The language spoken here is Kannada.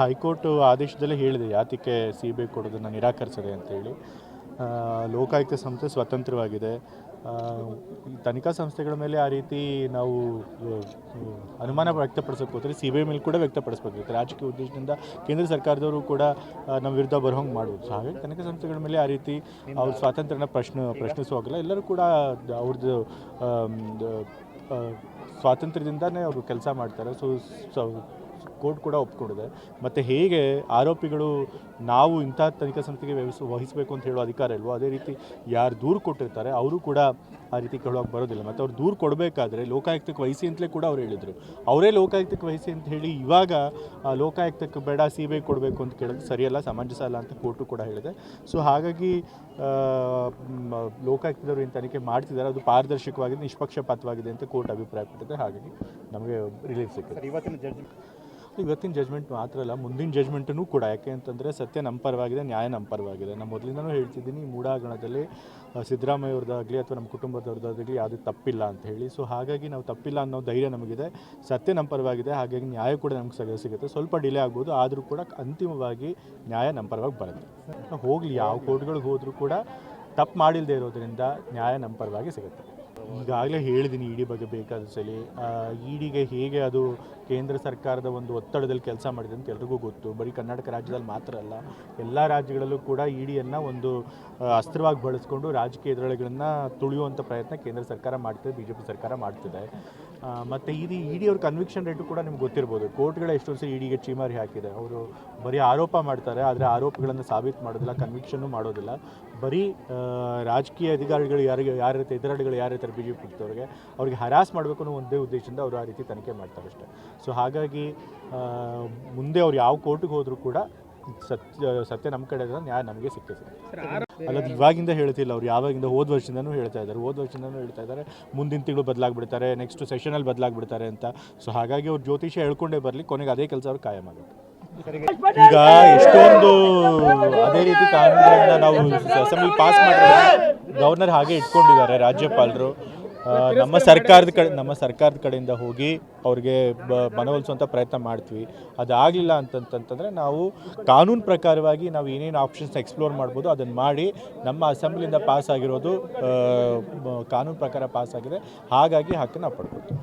ಹೈಕೋರ್ಟ್ ಆದೇಶದಲ್ಲೇ ಹೇಳಿದೆ, ಯಾತಕ್ಕೆ ಸಿ ಬಿ ಐ ಕೊಡೋದನ್ನು ನಿರಾಕರಿಸಿದೆ ಅಂತೇಳಿ. ಲೋಕಾಯುಕ್ತ ಸಂಸ್ಥೆ ಸ್ವತಂತ್ರವಾಗಿದೆ. ತನಿಖಾ ಸಂಸ್ಥೆಗಳ ಮೇಲೆ ಆ ರೀತಿ ನಾವು ಅನುಮಾನ ವ್ಯಕ್ತಪಡಿಸೋಕೆ ಹೋದರೆ ಸಿ ಬಿ ಐ ಮೇಲೆ ಕೂಡ ವ್ಯಕ್ತಪಡಿಸಬೇಕಾಗುತ್ತೆ. ರಾಜಕೀಯ ಉದ್ದೇಶದಿಂದ ಕೇಂದ್ರ ಸರ್ಕಾರದವರು ಕೂಡ ನಮ್ಮ ವಿರುದ್ಧ ಬರೋಂಗೆ ಮಾಡ್ಬೋದು. ಹಾಗಾಗಿ ತನಿಖಾ ಸಂಸ್ಥೆಗಳ ಮೇಲೆ ಆ ರೀತಿ ಅವ್ರ ಸ್ವಾತಂತ್ರ್ಯನ ಪ್ರಶ್ನೆ, ಪ್ರಶ್ನಿಸುವಾಗಲ್ಲ. ಎಲ್ಲರೂ ಕೂಡ ಅವ್ರದ್ದು ಸ್ವಾತಂತ್ರ್ಯದಿಂದಾನೇ ಅವರು ಕೆಲಸ ಮಾಡ್ತಾರೆ. ಸೊ ಕೋರ್ಟ್ ಕೂಡ ಒಪ್ಕೊಂಡಿದೆ. ಮತ್ತು ಹೇಗೆ ಆರೋಪಿಗಳು ನಾವು ಇಂಥ ತನಿಖಾ ಸಂಸ್ಥೆಗೆ ವ್ಯವಸ್ಥೆ ವಹಿಸಬೇಕು ಅಂತ ಹೇಳೋ ಅಧಿಕಾರ ಇಲ್ವೋ, ಅದೇ ರೀತಿ ಯಾರು ದೂರು ಕೊಟ್ಟಿರ್ತಾರೆ, ಅವರು ಕೂಡ ಆ ರೀತಿ ಕೇಳೋಕೆ ಬರೋದಿಲ್ಲ. ಮತ್ತು ಅವ್ರು ದೂರು ಕೊಡಬೇಕಾದ್ರೆ ಲೋಕಾಯುಕ್ತಕ್ಕೆ ವಹಿಸಿ ಅಂತಲೇ ಕೂಡ ಅವ್ರು ಹೇಳಿದರು. ಅವರೇ ಲೋಕಾಯುಕ್ತಕ್ಕೆ ವಹಿಸಿ ಅಂತ ಹೇಳಿ ಇವಾಗ ಲೋಕಾಯುಕ್ತಕ್ಕೆ ಬೇಡ ಸಿ ಬಿ ಐ ಕೊಡಬೇಕು ಅಂತ ಕೇಳೋದು ಸರಿಯಲ್ಲ, ಸಮಂಜಸ ಅಲ್ಲ ಅಂತ ಕೋರ್ಟು ಕೂಡ ಹೇಳಿದೆ. ಸೊ ಹಾಗಾಗಿ ಲೋಕಾಯುಕ್ತದವರು ಏನು ತನಿಖೆ ಮಾಡ್ತಿದ್ದಾರೆ, ಅದು ಪಾರದರ್ಶಕವಾಗಿದೆ, ನಿಷ್ಪಕ್ಷಪಾತವಾಗಿದೆ ಅಂತ ಕೋರ್ಟ್ ಅಭಿಪ್ರಾಯಪಟ್ಟಿದೆ. ಹಾಗಾಗಿ ನಮಗೆ ರಿಲೀಫ್ ಸಿಕ್ಕಿದೆ. ಇವತ್ತಿನ ಜಡ್ಜ್ ಇವತ್ತಿನ ಜಜ್ಮೆಂಟ್ ಮಾತ್ರ ಅಲ್ಲ ಮುಂದಿನ ಜಜ್ಮೆಂಟನ್ನು ಕೂಡ. ಯಾಕೆ ಅಂತಂದರೆ ಸತ್ಯ ನಮ್ಮ ನ್ಯಾಯ ನಮ್ಮ ಪರವಾಗಿದೆ. ನಾನು ಮೊದಲಿಂದನೂ ಹೇಳ್ತಿದ್ದೀನಿ ಮೂಡಾಗಣದಲ್ಲಿ ಆ, ಸಿದ್ದರಾಮಯ್ಯ ಅವ್ರದ್ದಾಗಲಿ ಅಥವಾ ನಮ್ಮ ಕುಟುಂಬದವ್ರದ್ದಾಗಲಿ ಯಾವುದೇ ತಪ್ಪಿಲ್ಲ ಅಂತ ಹೇಳಿ. ಸೊ ಹಾಗಾಗಿ ನಾವು ತಪ್ಪಿಲ್ಲ ಅನ್ನೋ ಧೈರ್ಯ ನಮಗಿದೆ. ಸತ್ಯ ನಮ್ಮ ಹಾಗಾಗಿ ನ್ಯಾಯ ಕೂಡ ನಮ್ಗೆ ಸಗ ಸಿಗುತ್ತೆ. ಸ್ವಲ್ಪ ಡಿಲೇ ಆಗ್ಬೋದು ಆದರೂ ಕೂಡ ಅಂತಿಮವಾಗಿ ನ್ಯಾಯ ನಮ್ಮ ಪರವಾಗಿ ಬರುತ್ತೆ. ಹೋಗಲಿ ಯಾವ ಕೋರ್ಟ್ಗಳಿಗೆ ಹೋದರೂ ಕೂಡ ತಪ್ಪು ಮಾಡಿಲ್ಲದೆ ಇರೋದರಿಂದ ನ್ಯಾಯ ನಮ್ಮ ಸಿಗುತ್ತೆ. ಈಗಾಗಲೇ ಹೇಳಿದ್ದೀನಿ ಇಡಿ ಬಗ್ಗೆ ಬೇಕಾದ ಸಲ. ಇಡಿಗೆ ಹೇಗೆ ಅದು ಕೇಂದ್ರ ಸರ್ಕಾರದ ಒಂದು ಒತ್ತಡದಲ್ಲಿ ಕೆಲಸ ಮಾಡಿದೆ ಅಂತ ಎಲ್ರಿಗೂ ಗೊತ್ತು. ಬರೀ ಕರ್ನಾಟಕ ರಾಜ್ಯದಲ್ಲಿ ಮಾತ್ರ ಅಲ್ಲ, ಎಲ್ಲ ರಾಜ್ಯಗಳಲ್ಲೂ ಕೂಡ ಇಡಿಯನ್ನು ಒಂದು ಅಸ್ತ್ರವಾಗಿ ಬಳಸ್ಕೊಂಡು ರಾಜಕೀಯ ಎದುರುಳಿಗಳನ್ನು ತುಳಿಯುವಂಥ ಪ್ರಯತ್ನ ಕೇಂದ್ರ ಸರ್ಕಾರ ಮಾಡ್ತಿದೆ ಬಿ ಜೆ ಪಿ ಸರ್ಕಾರ ಮಾಡ್ತಿದೆ. ಮತ್ತು ಇದು ಇಡಿ ಅವ್ರ ಕನ್ವಿಕ್ಷನ್ ರೇಟು ಕೂಡ ನಿಮ್ಗೆ ಗೊತ್ತಿರ್ಬೋದು. ಕೋರ್ಟ್ಗಳ ಎಷ್ಟೊಂದು ಸರಿ ಇಡಿಗೆ ಚೀಮಾರಿ ಹಾಕಿದೆ. ಅವರು ಬರೀ ಆರೋಪ ಮಾಡ್ತಾರೆ, ಆದರೆ ಆರೋಪಗಳನ್ನು ಸಾಬೀತು ಮಾಡೋದಿಲ್ಲ ಕನ್ವಿಕ್ಷನ್ನು ಮಾಡೋದಿಲ್ಲ. ಬರೀ ರಾಜಕೀಯ ಅಧಿಕಾರಿಗಳು ಯಾರಿಗೆ ಯಾರ ರೀತಿ ಎದುರಾಳಿಗಳು ಯಾರಿರ್ತಾರೆ ಬಿ ಜೆ ಪಿ ಅವ್ರಿಗೆ ಅವ್ರಿಗೆ ಹರಾಸ್ ಮಾಡಬೇಕು ಅನ್ನೋ ಒಂದೇ ಉದ್ದೇಶದಿಂದ ಅವರು ಆ ರೀತಿ ತನಿಖೆ ಮಾಡ್ತಾರೆ ಅಷ್ಟೇ ಸೊ ಹಾಗಾಗಿ ಮುಂದೆ ಅವ್ರು ಯಾವ ಕೋರ್ಟಿಗೆ ಹೋದರೂ ಕೂಡ ಸತ್ಯ ಸತ್ಯ ನಮ್ಮ ಕಡೆ ಇದ್ರೆ ನ್ಯಾಯ ನಮಗೆ ಸಿಕ್ಕಿದೆ ಅಲ್ಲ ಅಲ್ಲದು ಇವಾಗಿಂದ ಹೇಳ್ತಿಲ್ಲ ಅವ್ರು ಯಾವಾಗಿಂದ ಹೋದ ವರ್ಷದಿಂದನೂ ಹೇಳ್ತಾ ಇದ್ದಾರೆ ಹೋದ ವರ್ಷದಿಂದನೂ ಹೇಳ್ತಾ ಇದ್ದಾರೆ ಮುಂದಿನ ತಿಂಗಳು ಬದಲಾಗ್ಬಿಡ್ತಾರೆ ನೆಕ್ಸ್ಟ್ ಸೆಷನಲ್ಲಿ ಬದಲಾಗ್ಬಿಡ್ತಾರೆ ಅಂತ. ಸೊ ಹಾಗಾಗಿ ಅವ್ರು ಜ್ಯೋತಿಷ ಹೇಳ್ಕೊಂಡೇ ಬರಲಿ ಕೊನೆಗೆ ಅದೇ ಕೆಲಸ ಅವ್ರು ಕಾಯಂ ಆಗುತ್ತೆ. ಈಗ ಎಷ್ಟೊಂದು ಅದೇ ರೀತಿ ಕಾನೂನುಗಳನ್ನ ನಾವು ಅಸೆಂಬ್ಲಿ ಪಾಸ್ ಮಾಡಿದ್ರೆ ಗವರ್ನರ್ ಹಾಗೆ ಇಟ್ಕೊಂಡಿದ್ದಾರೆ ರಾಜ್ಯಪಾಲರು. ನಮ್ಮ ಸರ್ಕಾರದ ಕಡೆ ನಮ್ಮ ಸರ್ಕಾರದ ಕಡೆಯಿಂದ ಹೋಗಿ ಅವ್ರಿಗೆ ಬ ಮನವೊಲಿಸುವಂಥ ಪ್ರಯತ್ನ ಮಾಡ್ತೀವಿ. ಅದಾಗಲಿಲ್ಲ ಅಂತಂತಂತಂದರೆ ನಾವು ಕಾನೂನು ಪ್ರಕಾರವಾಗಿ ನಾವು ಏನೇನು ಆಪ್ಷನ್ಸ್ ಎಕ್ಸ್ಪ್ಲೋರ್ ಮಾಡ್ಬೋದು ಅದನ್ನು ಮಾಡಿ ನಮ್ಮ ಅಸೆಂಬ್ಲಿಯಿಂದ ಪಾಸ್ ಆಗಿರೋದು ಕಾನೂನು ಪ್ರಕಾರ ಪಾಸ್ ಆಗಿದೆ. ಹಾಗಾಗಿ ಹಕ್ಕನ್ನು ಪಡ್ಕೊಳ್ತೀವಿ ಪಡ್ಕೊತೀವಿ.